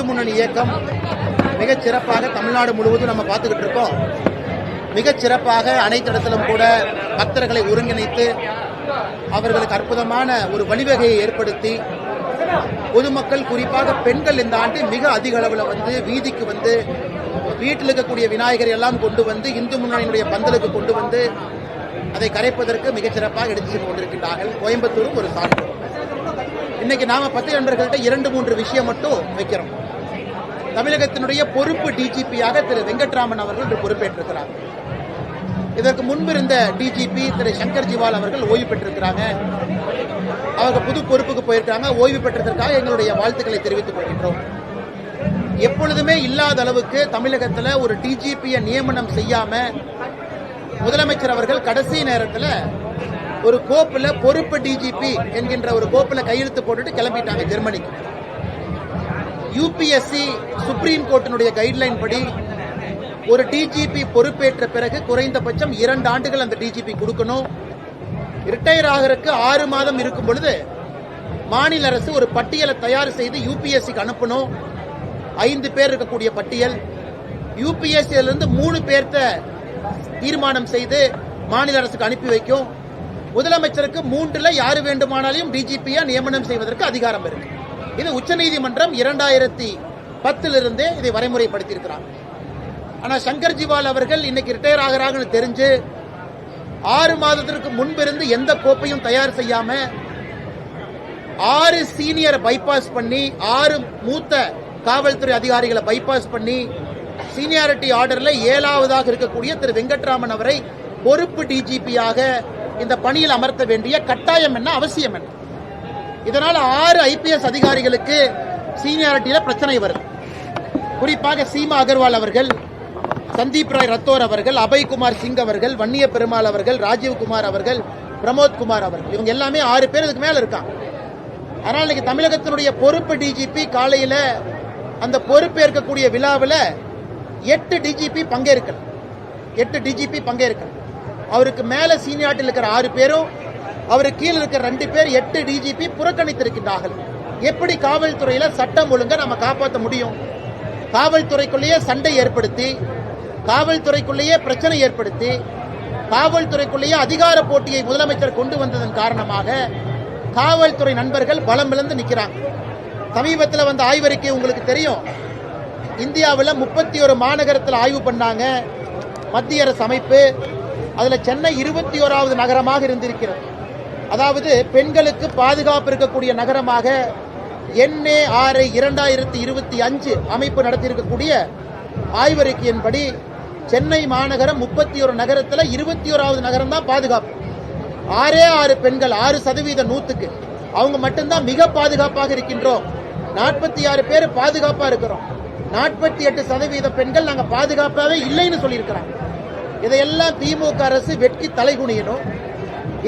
இந்து முன்னணி இயக்கம் மிகச் சிறப்பாக தமிழ்நாடு முழுவதும் நம்ம பார்த்துக்கிட்டு இருக்கோம். மிகச் சிறப்பாக அனைத்து இடத்திலும் கூட பக்தர்களை ஒருங்கிணைத்து அவர்களுக்கு அற்புதமான ஒரு வழிவகையை ஏற்படுத்தி பொதுமக்கள் குறிப்பாக பெண்கள் இந்த ஆண்டு மிக அதிக அளவில் வந்து வீதிக்கு வந்து வீட்டில் இருக்கக்கூடிய விநாயகர் எல்லாம் கொண்டு வந்து இந்து முன்னணியினுடைய பந்தலுக்கு கொண்டு வந்து அதை கரைப்பதற்கு மிகச் சிறப்பாக எடுத்து சென்று கொண்டிருக்கின்றார்கள். கோயம்புத்தூரும் ஒரு சான்று. இன்னைக்கு நாம பத்து நண்பர்கள்ட்ட இரண்டு மூன்று விஷயம் மட்டும் வைக்கிறோம். தமிழகத்தினுடைய பொறுப்பு டிஜிபியாக திரு வெங்கட்ராமன் அவர்கள் இன்று பொறுப்பேற்றிருக்கிறார். இதற்கு முன்பு இருந்த டிஜிபி திரு சங்கர் ஜிவால் அவர்கள் ஓய்வு பெற்றிருக்கிறாங்க. அவங்க புது பொறுப்புக்கு போயிருக்காங்க. ஓய்வு பெற்றதற்காக எங்களுடைய வாழ்த்துக்களை தெரிவித்துக் கொள்கின்றோம். எப்பொழுதுமே இல்லாத அளவுக்கு தமிழகத்தில் ஒரு டிஜிபியை நியமனம் செய்யாம முதலமைச்சர் அவர்கள் கடைசி நேரத்தில் ஒரு கோப்பில் பொறுப்பு டிஜிபி என்கின்ற ஒரு கோப்பில் கையெழுத்து போட்டுட்டு கிளம்பிட்டாங்க ஜெர்மனிக்கு. யூபிஎஸ்சி சுப்ரீம் கோர்ட்டினுடைய கைட்லைன் படி ஒரு டிஜிபி பொறுப்பேற்ற பிறகு குறைந்தபட்சம் இரண்டு ஆண்டுகள் அந்த டிஜிபி கொடுக்கணும். ரிட்டையர் ஆகிறதுக்கு ஆறு மாதம் இருக்கும் பொழுது மாநில அரசு ஒரு பட்டியலை தயார் செய்து யூபிஎஸ்சிக்கு அனுப்பணும். ஐந்து பேர் இருக்கக்கூடிய பட்டியல். யூபிஎஸ்சியிலிருந்து மூணு பேர்த்த தீர்மானம் செய்து மாநில அரசுக்கு அனுப்பி வைக்கும். முதலமைச்சருக்கு மூன்றுல யாரு வேண்டுமானாலும் டிஜிபியா நியமனம் செய்வதற்கு அதிகாரம் இருக்கு. இது உச்சநீதிமன்றம் இரண்டாயிரத்தி பத்திலிருந்தே இதை வரைமுறைப்படுத்தியிருக்கிறார். ஆனால் சங்கர் ஜிவால் அவர்கள் இன்னைக்கு ரிட்டையர் ஆகிறாங்கன்னு தெரிஞ்சு ஆறு மாதத்திற்கு முன்பிருந்து எந்த கோப்பையும் தயார் செய்யாம ஆறு சீனியர் பைபாஸ் பண்ணி ஆறு மூத்த காவல்துறை அதிகாரிகளை பைபாஸ் பண்ணி சீனியாரிட்டி ஆர்டர்ல ஏழாவதாக இருக்கக்கூடிய திரு வெங்கட்ராமன் அவரை பொறுப்பு டிஜிபியாக இந்த பணியில் அமர்த்த வேண்டிய கட்டாயம் என்ன அவசியம் என்ன? இதனால் ஆறு ஐபிஎஸ் அதிகாரிகளுக்கு சீனியாரிட்டியில் பிரச்சனை வருது. குறிப்பாக சீமா அகர்வால் அவர்கள் சந்தீப் ராய் ரத்தோர் அவர்கள் அபய்குமார் சிங் அவர்கள் வன்னிய பெருமாள் அவர்கள் ராஜீவ்குமார் அவர்கள் பிரமோத் குமார் அவர்கள். இவங்க எல்லாமே ஆறு பேர் இதுக்கு மேலே இருக்காங்க. அதனால் இன்னைக்கு தமிழகத்தினுடைய பொறுப்பு டிஜிபி காலையில் அந்த பொறுப்பேற்கக்கூடிய விழாவில் எட்டு டிஜிபி பங்கேற்கல. எட்டு டிஜிபி பங்கேற்கல. அவருக்கு மேலே சீனியாட்டில் இருக்கிற ஆறு பேரும் அவருக்கு கீழே இருக்கிற ரெண்டு பேர் எட்டு டிஜிபி புறக்கணித்திருக்கின்றார்கள். எப்படி காவல்துறையில சட்டம் ஒழுங்கை நம்ம காப்பாற்ற முடியும்? காவல்துறைக்குள்ளேயே சண்டை ஏற்படுத்தி காவல்துறைக்குள்ளேயே பிரச்சனை ஏற்படுத்தி காவல்துறைக்குள்ளேயே அதிகார போட்டியை முதலமைச்சர் கொண்டு வந்ததன் காரணமாக காவல்துறை நண்பர்கள் பலம் இழந்து நிற்கிறாங்க. சமீபத்தில் வந்த ஆய்வறிக்கை உங்களுக்கு தெரியும். இந்தியாவில் முப்பத்தி ஒரு மாநகரத்தில் ஆய்வு பண்ணாங்க. மத்திய அரசு அமைப்பு. அதில் சென்னை இருபத்தி ஓராவது நகரமாக இருந்திருக்கிறது. அதாவது பெண்களுக்கு பாதுகாப்பு இருக்கக்கூடிய நகரமாக என்ஏ ஆறு இரண்டாயிரத்தி இருபத்தி அஞ்சு அமைப்பு நடத்தியிருக்கக்கூடிய ஆய்வறிக்கையின்படி சென்னை மாநகரம் முப்பத்தி ஒரு நகரத்தில் இருபத்தி ஓராவது நகரம் தான் பாதுகாப்பு. ஆறே ஆறு பெண்கள் ஆறு சதவீத நூத்துக்கு. அவங்க மட்டும்தான் மிக பாதுகாப்பாக இருக்கின்றோம். நாற்பத்தி ஆறு பேர் பாதுகாப்பாக இருக்கிறோம். நாற்பத்தி எட்டு சதவீத பெண்கள் நாங்கள் பாதுகாப்பாகவே இல்லைன்னு சொல்லியிருக்கிறாங்க. இதையெல்லாம் திமுக அரசு வெட்கி தலைகுனியணும்.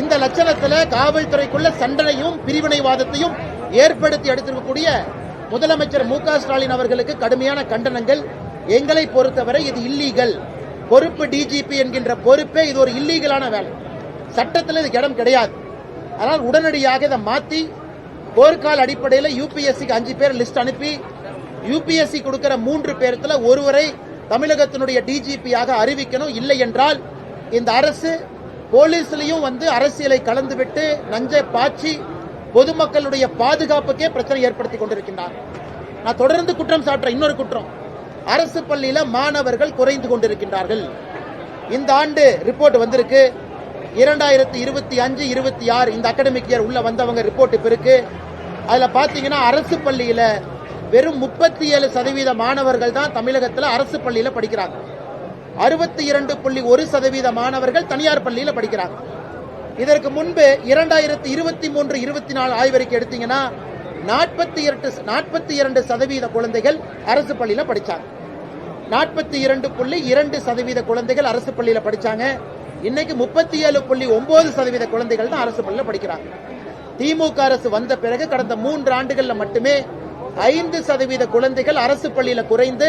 இந்த லட்சணத்துல காவல்துறைக்குள்ள சண்டனையும் பிரிவினைவாதத்தையும் ஏற்படுத்தி எடுத்திருக்கக்கூடிய முதலமைச்சர் மு ஸ்டாலின் அவர்களுக்கு கடுமையான கண்டனங்கள். எங்களை பொறுத்தவரை இது இல்லீகல் பொறுப்பு டிஜிபி என்கின்ற பொறுப்பே இது ஒரு இல்லீகலான வேலை. சட்டத்தில் இதுக்கு இடம் கிடையாது. அதனால் உடனடியாக இதை மாத்தி போர்க்கால அடிப்படையில் யூபிஎஸ்சிக்கு அஞ்சு பேர் லிஸ்ட் அனுப்பி யூபிஎஸ்சி கொடுக்கிற மூன்று பேர்த்தில் ஒருவரை தமிழகத்தினுடைய டிஜிபியாக அறிவிக்கணும். இல்லை என்றால் இந்த அரசு போலீஸ்லையும் வந்து அரசியலை கலந்துவிட்டு நஞ்சை பாய்ச்சி பொதுமக்களுடைய பாதுகாப்புக்கே பிரச்சனை ஏற்படுத்தி கொண்டிருக்கின்றார். நான் தொடர்ந்து குற்றம் சாட்டுற இன்னொரு குற்றம். அரசு பள்ளியில மாணவர்கள் குறைந்து கொண்டிருக்கின்றார்கள். இந்த ஆண்டு ரிப்போர்ட் வந்திருக்கு. இரண்டாயிரத்தி இருபத்தி அஞ்சு இருபத்தி ஆறு இந்த அகாடமிக் இயர் உள்ள வந்தவங்க ரிப்போர்ட் இப்ப இருக்கு. அதுல பாத்தீங்கன்னா அரசு பள்ளியில வெறும் முப்பத்தி ஏழு சதவீத மாணவர்கள் தான் தமிழகத்துல அரசு பள்ளியில படிக்கிறாங்க. அறுபத்தி இரண்டு புள்ளி ஒரு சதவீத மாணவர்கள் தனியார் பள்ளியில் படிக்கிறாங்க. இதற்கு முன்பு இரண்டாயிரத்தி இருபத்தி மூன்று இருபத்தி நாலு ஆய்வறிக்கை எடுத்தீங்கன்னா நாற்பத்தி இரண்டு நாற்பத்தி இரண்டு சதவீத குழந்தைகள் அரசு பள்ளியில் படித்தாங்க நாற்பத்தி இரண்டு புள்ளி இரண்டு சதவீத குழந்தைகள் அரசு பள்ளியில் படித்தாங்க இன்னைக்கு முப்பத்தி ஏழு புள்ளி ஒன்பது சதவீத குழந்தைகள் தான் அரசு பள்ளியில் படிக்கிறாங்க. திமுக அரசு வந்த பிறகு கடந்த மூன்று ஆண்டுகளில் மட்டுமே ஐந்து சதவீத குழந்தைகள் அரசு பள்ளியில் குறைந்து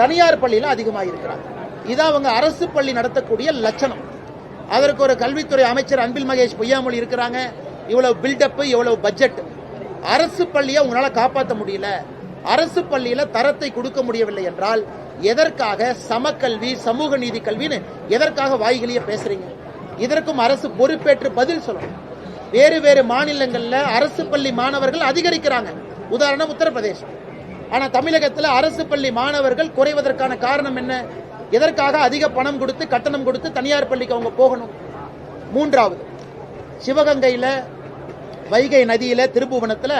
தனியார் பள்ளியில் அதிகமாக இருக்கிறாங்க இதான் அவங்க அரசு பள்ளி நடத்தக்கூடிய லட்சணம். அதற்கு ஒரு கல்வித்துறை அமைச்சர் அன்பில் மகேஷ் பொய்யாமொழி இருக்கிறாங்க. இவ்வளவு பில்டப் இவ்வளவு பட்ஜெட் அரசு பள்ளியை உங்களால காப்பாற்ற முடியல. அரசு பள்ளியில தரத்தை கொடுக்க முடியவில்லை என்றால் எதற்காக சமக்கல்வி சமூக நீதி கல்வின்னு எதற்காக வாய்களையே பேசுறீங்க? இதற்கும் அரசு பொறுப்பேற்று பதில் சொல்லணும். வேறு வேறு மாநிலங்களில் அரசு பள்ளி மாணவர்கள் அதிகரிக்கிறாங்க. உதாரணம் உத்தரப்பிரதேசம். ஆனா தமிழகத்துல அரசு பள்ளி மாணவர்கள் குறைவதற்கான காரணம் என்ன? எதற்காக அதிக பணம் கொடுத்து கட்டணம் கொடுத்து தனியார் பள்ளிக்கு அவங்க போகணும்? மூன்றாவது சிவகங்கையில் வைகை நதியில் திருப்புவனத்தில்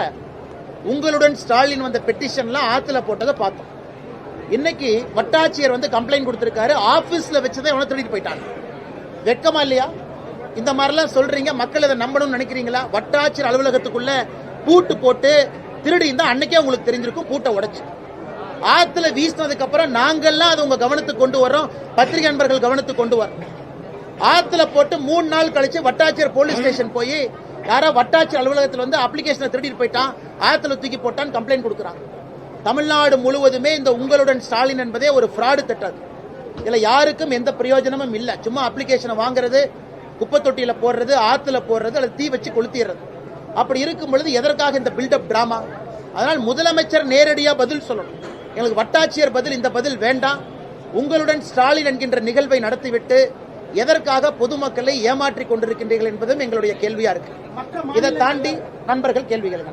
உங்களுடன் ஸ்டாலின் வந்த பெட்டிஷன்லாம் ஆற்றுல போட்டதை பார்த்தோம். இன்னைக்கு வட்டாட்சியர் வந்து கம்ப்ளைண்ட் கொடுத்துருக்காரு ஆஃபீஸில் வச்சுதான் இவனை திருடிட்டு போயிட்டாங்க. வெக்கமா இல்லையா? இந்த மாதிரிலாம் சொல்றீங்க மக்கள் இதை நம்பணும்னு நினைக்கிறீங்களா? வட்டாட்சியர் அலுவலகத்துக்குள்ள பூட்டு போட்டு திருடி இருந்தால் அன்னைக்கே உங்களுக்கு தெரிஞ்சிருக்கும் பூட்டை உடைச்சு. ஆத்துல வீசினதுக்கு அப்புறம் நாங்கெல்லாம் அது உங்க கவனத்துக்கு கொண்டு வரோம் பத்திரிகை நண்பர்கள் கவனத்துக்கு கொண்டு வரோம் ஆத்துல போட்டு மூணு நாள் கழிச்சு வட்டாட்சியர் போலீஸ் ஸ்டேஷன் போய் யாரோ வட்டாட்சியர் அலுவலகத்தில் வந்து அப்ளிகேஷனை திருடிட்டு போயிட்டான். ஆத்துல தூக்கி போட்டான்னு கம்ப்ளைண்ட் கொடுக்குறாங்க தமிழ்நாடு முழுவதுமே இந்த உங்களுடன் ஸ்டாலின் என்பதே ஒரு ஃப்ராடு திட்டம் இதுல யாருக்கும் எந்த பிரயோஜனமும் இல்ல. சும்மா அப்ளிகேஷனை வாங்குறது குப்பை தொட்டியில போடுறது ஆத்துல போடுறது அல்லது தீ வச்சு கொளுத்திடுறது. அப்படி இருக்கும் பொழுது எதற்காக இந்த பில்டப் டிராமா அதனால் முதலமைச்சர் நேரடியா பதில் சொல்லணும். எங்களுக்கு வட்டாட்சியர் பதில் இந்த பதில் வேண்டாம். உங்களுடன் ஸ்டாலின் என்கின்ற நிகழ்வை நடத்திவிட்டு எதற்காக பொதுமக்களை ஏமாற்றிக் கொண்டிருக்கின்றீர்கள் என்பதும் எங்களுடைய கேள்வியா இருக்கு. இதை தாண்டி நண்பர்கள் கேள்விகள்.